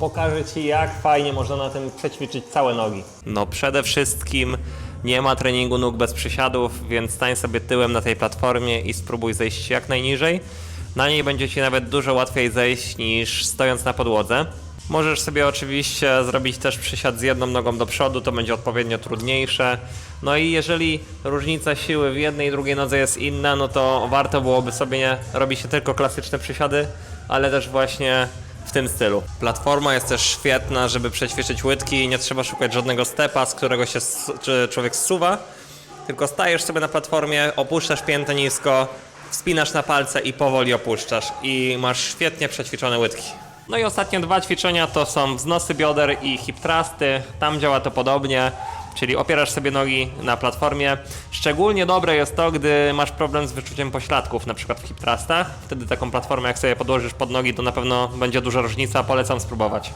pokażę Ci jak fajnie można na tym przećwiczyć całe nogi. No przede wszystkim nie ma treningu nóg bez przysiadów, więc stań sobie tyłem na tej platformie i spróbuj zejść jak najniżej. Na niej będzie Ci nawet dużo łatwiej zejść niż stojąc na podłodze. Możesz sobie oczywiście zrobić też przysiad z jedną nogą do przodu, to będzie odpowiednio trudniejsze. No i jeżeli różnica siły w jednej i drugiej nodze jest inna, no to warto byłoby sobie nie robić tylko klasyczne przysiady, ale też właśnie w tym stylu. Platforma jest też świetna, żeby przećwiczyć łydki, nie trzeba szukać żadnego stepa, z którego się człowiek zsuwa, tylko stajesz sobie na platformie, opuszczasz piętę nisko, wspinasz na palce i powoli opuszczasz i masz świetnie przećwiczone łydki. No i ostatnie dwa ćwiczenia to są wznosy bioder i hip thrusty. Tam działa to podobnie, czyli opierasz sobie nogi na platformie. Szczególnie dobre jest to, gdy masz problem z wyczuciem pośladków, na przykład w hip thrustach. Wtedy taką platformę jak sobie podłożysz pod nogi, to na pewno będzie duża różnica, polecam spróbować.